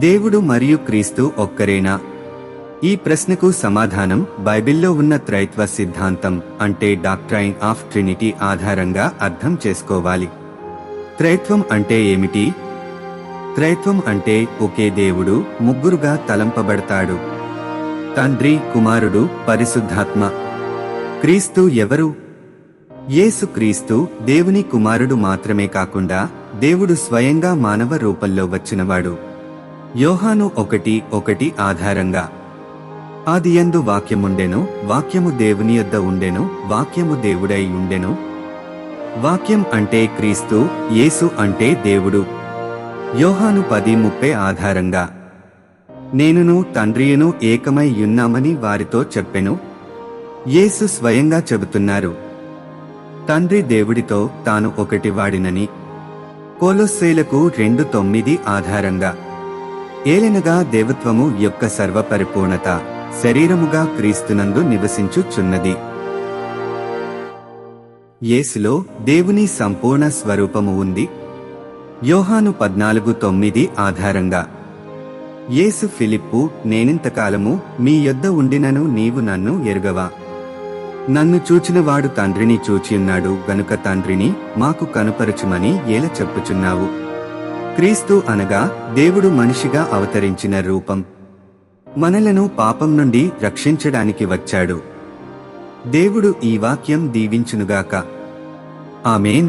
దేవుడు మరియు క్రీస్తు ఒక్కరేనా? ఈ ప్రశ్నకు సమాధానం బైబిల్లో ఉన్న త్రైత్వ సిద్ధాంతం అంటే డాక్ట్రైన్ ఆఫ్ ట్రినిటీ ఆధారంగా అర్థం చేసుకోవాలి. త్రైత్వం అంటే ఏమిటి? త్రైత్వం అంటే ఒకే దేవుడు ముగ్గురుగా తలంపబడతాడు. తండ్రి కుమారుడు పరిశుద్ధాత్మ. క్రీస్తు ఎవరు? యేసు క్రీస్తు దేవుని కుమారుడు మాత్రమే కాకుండా దేవుడు స్వయంగా మానవ రూపంలో వచ్చినవాడు. యోహాను ఒకటి ఒకటి ఆధారంగా. ఆదియందు వాక్యముండెను వాక్యము దేవుని యొద్ద ఉండెను వాక్యము దేవుడై ఉండెను. వాక్యం అంటే క్రీస్తు యేసు అంటే దేవుడు. యోహాను పది ముప్పై ఆధారంగా. నేనును తండ్రియును ఏకమై ఉన్నామని వారితో చెప్పెను. యేసు స్వయంగా చెబుతున్నారు. తండ్రి దేవుడితో తాను ఒకటి వాడినని. కోలొస్సేలకు రెండు తొమ్మిది ఆధారంగా. ఏలెనగా దేవత్వము యొక్క సర్వపరిపూర్ణత శరీరముగా క్రీస్తునందు నివసించుచున్నది. యేసులో దేవుని సంపూర్ణ స్వరూపము ఉంది. యోహాను పద్నాలుగు తొమ్మిది ఆధారంగా. యేసు ఫిలిప్పు నేనింతకాలము మీ యొద్ద ఉండినను నీవు నన్ను ఎరుగవా? నన్ను చూచినవాడు తండ్రిని చూచియున్నాడు గనుక తండ్రిని మాకు కనుపరచుమని ఏల చెప్పుచున్నావు. క్రీస్తు అనగా దేవుడు మనిషిగా అవతరించిన రూపం. మనలను పాపం నుండి రక్షించడానికి వచ్చాడు. దేవుడు ఈ వాక్యం దీవించునుగాక. ఆమెన్.